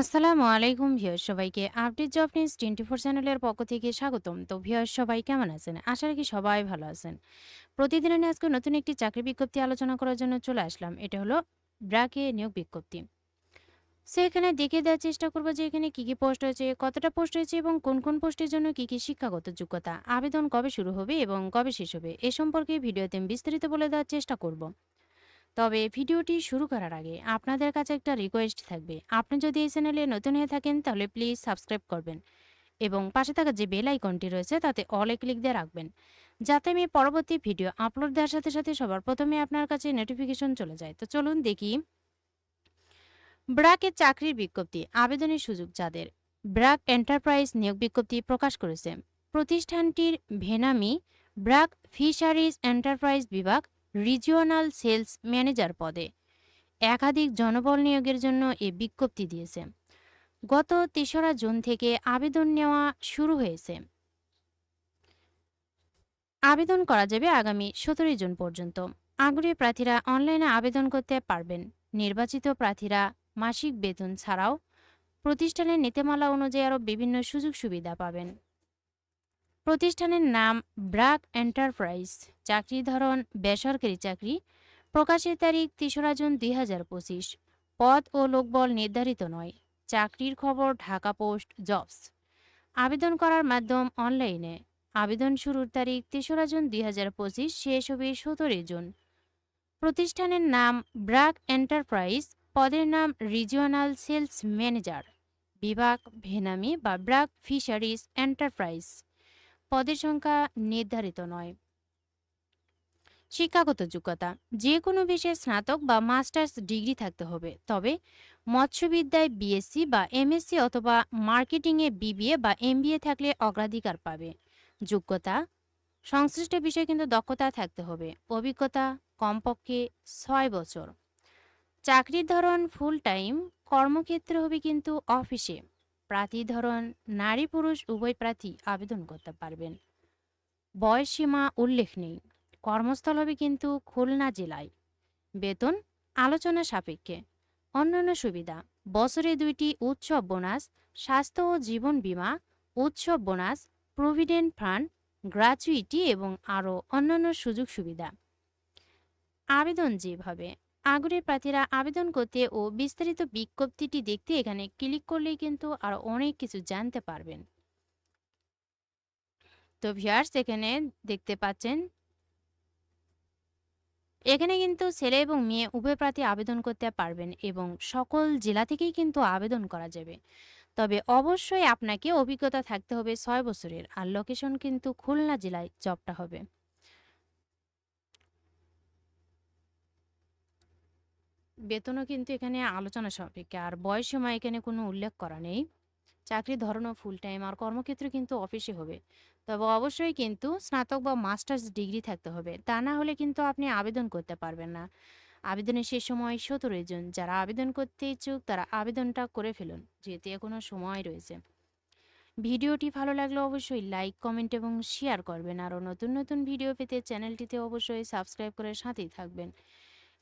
আসসালামু আলাইকুম ভিউয়ার্স, সবাইকে update job news twenty four চ্যানেলের পক্ষ থেকে স্বাগতম। তো ভিউয়ার্স, সবাই কেমন আছেন? আশা রাখি সবাই ভালো আছেন। প্রতিদিনের আজকে নতুন একটি চাকরি বিজ্ঞপ্তি আলোচনা করার জন্য চলে আসলাম। এটা হলো ব্রাকে নিয়োগ বিজ্ঞপ্তি। সো এখানে দেখে দেওয়ার চেষ্টা করব যে এখানে কী কী পোস্ট হয়েছে কতটা পোস্ট হয়েছে এবং কোন কোন পোস্টের জন্য কী কী শিক্ষাগত যোগ্যতা। আবেদন কবে শুরু হবে এবং কবে শেষ হবে, এ সম্পর্কে ভিডিওতে আমি বিস্তারিত বলে দেওয়ার চেষ্টা করব। তবে ভিডিওটি শুরু করার আগে আপনাদের কাছে একটা রিকোয়েস্ট থাকবে। আপনি যদি এই চ্যানেলে নতুন হয়ে থাকেন, তাহলে প্লিজ সাবস্ক্রাইব করবেন এবং পাশে থাকা যে বেল আইকনটি রয়েছে, তাতে অলে ক্লিক দিয়ে রাখবেন। যাতে আমি পরবর্তী ভিডিও আপলোড দেওয়ার সাথে সাথে সবার প্রথমে আপনার কাছে নোটিফিকেশন চলে যায়। তো চলুন দেখি। ব্র্যাকের চাকরির বিজ্ঞপ্তি, আবেদনের সুযোগ যাদের। ব্র্যাক এন্টারপ্রাইজ নিয়োগ বিজ্ঞপ্তি প্রকাশ করেছে। প্রতিষ্ঠানটির ভেনামি ব্র্যাক ফিশারিজ এন্টারপ্রাইজ বিভাগ রিজিওনাল সেলস ম্যানেজার পদে। একাধিক জনবল নিয়োগের জন্য এ বিজ্ঞপ্তি দিয়েছে। গত তেসরা জুন থেকে আবেদন নেওয়া শুরু হয়েছে। আবেদন করা যাবে আগামী সতেরোই জুন পর্যন্ত। আগ্রহী প্রার্থীরা অনলাইনে আবেদন করতে পারবেন। নির্বাচিত প্রার্থীরা মাসিক বেতন ছাড়াও প্রতিষ্ঠানের নীতিমালা অনুযায়ী আরও বিভিন্ন সুযোগ সুবিধা পাবেন। প্রতিষ্ঠানের নাম ব্রাক এন্টারপ্রাইজ। চাকরির ধরন, বেসরকারি চাকরি। প্রকাশের তারিখ তেসরা জুন দুই হাজার পঁচিশ। পদ ও লোকবল নির্ধারিত নয়। চাকরির খবর, ঢাকা পোস্ট, জবস। আবেদন করার মাধ্যম অনলাইনে। আবেদন শুরুর তারিখ তেসরা জুন দুই হাজার পঁচিশ, শেষ হবে সতেরোই জুন। প্রতিষ্ঠানের নাম ব্রাক এন্টারপ্রাইজ। পদের নাম রিজিওনাল সেলস ম্যানেজার। বিভাগ, ভেনামি বা ব্রাক ফিশারিজ এন্টারপ্রাইজ। পদের সংখ্যা নির্ধারিত নয়। শিক্ষাগত যোগ্যতা যে কোনো বিষয়ে স্নাতক বা মাস্টার্স ডিগ্রি থাকতে হবে, তবে মৎস্যবিদ্যায় বিএসসি বা এমএসসি অথবা মার্কেটিংয়ে বিবিএ বা এমবিএ থাকলে অগ্রাধিকার পাবে। যোগ্যতা, সংশ্লিষ্ট বিষয়ে কিন্তু দক্ষতা থাকতে হবে, অভিজ্ঞতা কমপক্ষে ছয় বছর। চাকরির ধরন ফুল টাইম কর্মক্ষেত্র হবে কিন্তু অফিসে প্রার্থী ধরন, নারী পুরুষ উভয় প্রার্থী আবেদন করতে পারবেন। বয়স সীমা উল্লেখ নেই। কর্মস্থল হবে কিন্তু খুলনা জেলায়। বেতন আলোচনা সাপেক্ষে। অন্যান্য সুবিধা, বছরে দুইটি উৎসব বোনাস, স্বাস্থ্য ও জীবন বীমা, উৎসব বোনাস, প্রভিডেন্ট ফান্ড গ্র্যাচুইটি এবং আরও অন্যান্য সুযোগ সুবিধা। আবেদন যেভাবে আগ্রহী প্রার্থীরা আবেদন করতে ও বিস্তারিত বিজ্ঞপ্তিটি দেখতে এখানে ক্লিক করলেই কিন্তু আরও অনেক কিছু জানতে পারবেন। তো ভিয়ার্স এখানে দেখতে পাচ্ছেন। এখানে কিন্তু ছেলে এবং মেয়ে উভয় প্রার্থী আবেদন করতে পারবেন এবং সকল জেলা থেকেই কিন্তু আবেদন করা যাবে। তবে অবশ্যই আপনাকে অভিজ্ঞতা থাকতে হবে ছয় বছরের আর লোকেশন কিন্তু খুলনা জেলায় জবটা হবে। বেতনও কিন্তু এখানে আলোচনা সাপেক্ষে। আর বয়স সময় এখানে কোনো উল্লেখ করা নেই। চাকরির ধরনও ফুল টাইম আর কর্মক্ষেত্র কিন্তু অফিসে হবে। তবে অবশ্যই কিন্তু স্নাতক বা মাস্টার্স ডিগ্রি থাকতে হবে। তা না হলে কিন্তু আপনি আবেদন করতে পারবেন না। আবেদনের শেষ সময় সতেরোই জুন। যারা আবেদন করতে ইচ্ছুক, তারা আবেদনটা করে ফেলুন, যেহেতু এখনও সময় রয়েছে। ভিডিওটি ভালো লাগলে অবশ্যই লাইক কমেন্ট এবং শেয়ার করবেন। আরও নতুন নতুন ভিডিও পেতে চ্যানেলটিতে অবশ্যই সাবস্ক্রাইব করে সাথেই থাকবেন।